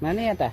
Mana ya ta?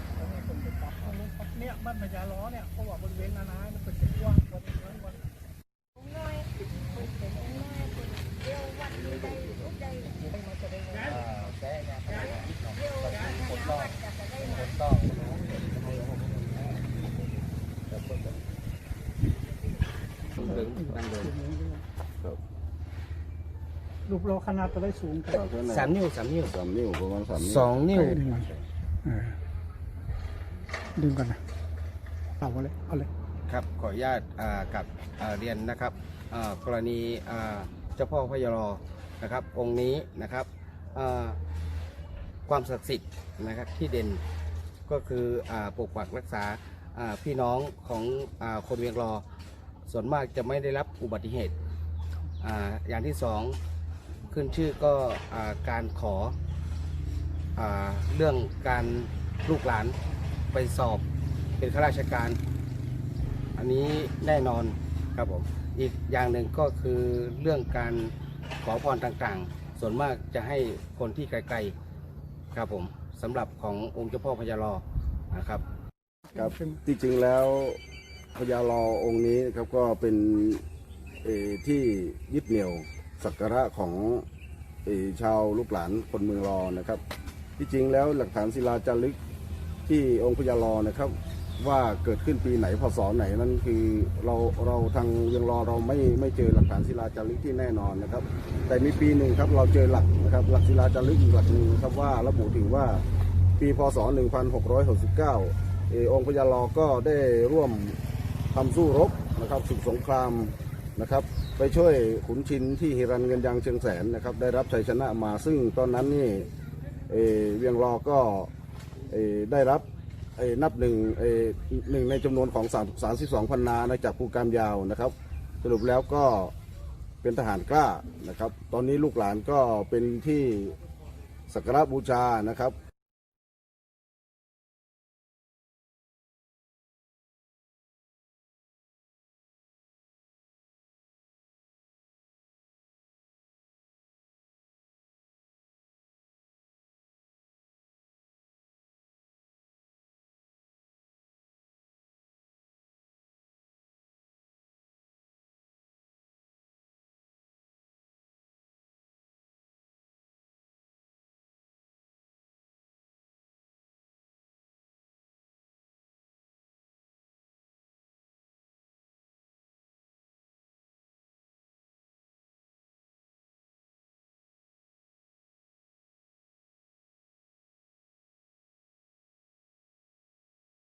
บ้านพญาล้อเนี่ยเขาบอกบริเวณนานามันเป็นกว้างกว่านี้กว่ารูปเราขนาดจะได้สูงกันสามนิ้วสามนิ้วสามนิ้วประมาณสามนิ้วสองนิ้ว ดึงมันเออดึงกันนะเอาเลยเอาเลยครับขออนุญาตอ่ากับอ่าเรียนนะครับอ่ากรณีอ่าเจ้าพ่อพญารอนะครับองค์นี้นะครับอ่าความศักดิ์สิทธิ์นะครับที่เด่นก็คืออาปกปักรักษาอ่าพี่น้องของอาคนเวียงรอ ส่วนมากจะไม่ได้รับอุบัติเหตุอาอย่างที่สองขึ้นชื่อก็อ่าการขออาเรื่องการลูกหลาน ไปสอบเป็นข้าราชการ อันนี้แน่นอนครับผมอีกอย่างหนึ่งก็คือเรื่องการขอพรต่างๆ ส่วนมากจะให้คนที่ไกลๆครับผมสำหรับขององค์เจ้าพ่อพญารอนะครับครับที่จริงแล้วพญารอองค์นี้ครับก็เป็นที่ยึดเหนี่ยวสักการะของอชาวลูกหลานคนเมืองรอนะครับ ที่จริงแล้วหลักฐานศิลาจารึก ที่องค์พญารอนะครับ ว่าเกิดขึ้นปีไหนพศไหนนั่นคือเราเราทางเวียงรอเราไม่ไม่เจอหลักฐานศิลาจารึกที่แน่นอนนะครับ แต่มีปีหนึ่งครับเราเจอหลักนะครับหลักศิลาจารึกอีกหลักหนึ่งครับว่าระบุถึงว่าปีพศ 1669เออองค์พญาลอก็ได้ร่วมทำสู้รบนะครับศึกสงครามนะครับไปช่วยขุนชินที่ฮิรันเงินยางเชียงแสนนะครับได้รับชัยชนะมาซึ่งตอนนั้นนี่เอเวียงรอก็ ได้รับนับหนึ่งหนึ่งในจำนวนของ3 32พันนาจากภูการยาวนะครับ สรุปแล้วก็เป็นทหารกล้านะครับ ตอนนี้ลูกหลานก็เป็นที่สักการะบูชานะครับ